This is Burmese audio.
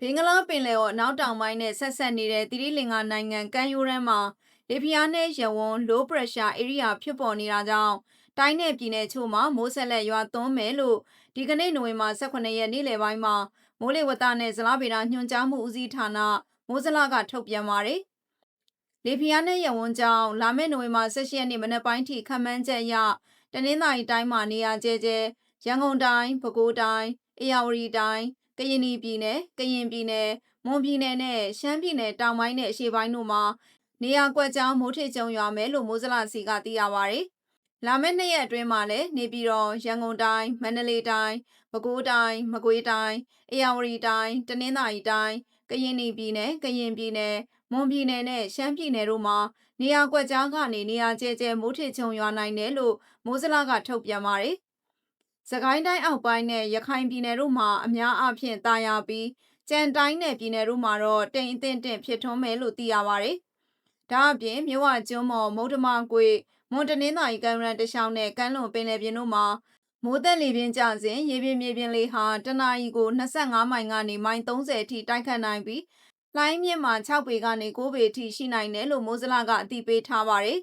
ဘင်္ဂလားပင်လယ်ော်အနောက်တောင်ပိုင်းနဲ့ဆက်ဆက်နေတဲ့သီရိလင်္ကာနိုင်ငံကမ်းရိုးတန်းမှာလေပြင်းအားနဲ့ရဝန်း low pressure area ဖြစ်ပေါ်နေတာကြောင့်တိုင်းနယ်ပြည်နယ်ချို့မှာမိုးဆက်လက်ရွာသွန်းမယ်လို့ဒီကနေ့နိုဝင်ဘာ18ရက်နေ့လယ်ပိုင်းမှာမိုးလေဝသနဲ့ဇလဗေဒညွှန်ကြားမှုဦးစီးဌာနမိုးစလကထုတ်ပြန်ပါတယ်။လေပြင်းအားနဲ့ရဝန်းကြောင့်လာမယ့်နိုဝင်ဘာ18ရက်နေ့မနက်ပိုင်းထိခန့်မှန်းချက်အရတနင်္သာရီတိုင်းမှာနေရာကျဲကျဲရန်ကုန်တိုင်းပဲခူးတိုင်းအေရဝတီတိုင်း ကရင်ပြည်နယ်ကရင်ပြည်နယ်မွန်ပြည်နယ်နဲ့ရှမ်းပြည်နယ်တောင်ပိုင်းနဲ့အရှေ့ပိုင်းတို့မှာနေရာကွက်ကြားမိုးထစ်ကြုံရွာမယ်လို့မိုးစလစီကသိရပါဗျ။လာမယ့်နှစ်ရက်အတွင်းမှာလည်းနေပြည်တော်ရန်ကုန်တိုင်းမန္တလေးတိုင်းပဲခူးတိုင်းမကွေးတိုင်းအေရဝတီတိုင်းတနင်္သာရီတိုင်းကရင်ပြည်နယ်ကရင်ပြည်နယ်မွန်ပြည်နယ်နဲ့ရှမ်းပြည်နယ်တို့မှာနေရာကွက်ကြားကနေနေရာကျဲကျဲမိုးထစ်ချုံရွာနိုင်တယ်လို့မိုးစလကထုတ်ပြန်ပါတယ်။ စကိုင်းတိုင်းအောက်ပိုင်းနဲ့ရခိုင်ပြည်နယ်တို့မှာအများအားဖြင့်တာယာပြီးကြံတိုင်းနယ်ပြည်နယ်တို့မှာတော့တိမ်အထင်တင့်ဖြစ်ထွန်းမယ်လို့သိရပါတယ်။ဒါအပြင်မြဝကျွန်းမော်မုဒ္ဓမကွေမွန်တနင်္သာရီကမ်းရန်တခြားနဲ့ကမ်းလွန်ပင်လယ်ပြင်တို့မှာမိုးသက်လေပြင်းကျစဉ်ရေပြင်မြေပြင်လေဟာတနအီကို25မိုင်ကနေမိုင်30အထိတိုက်ခတ်နိုင်ပြီးလိုင်းမြင့်မှာ6ပေကနေ9ပေအထိရှိနိုင်တယ်လို့မိုးစလကအသိပေးထားပါတယ်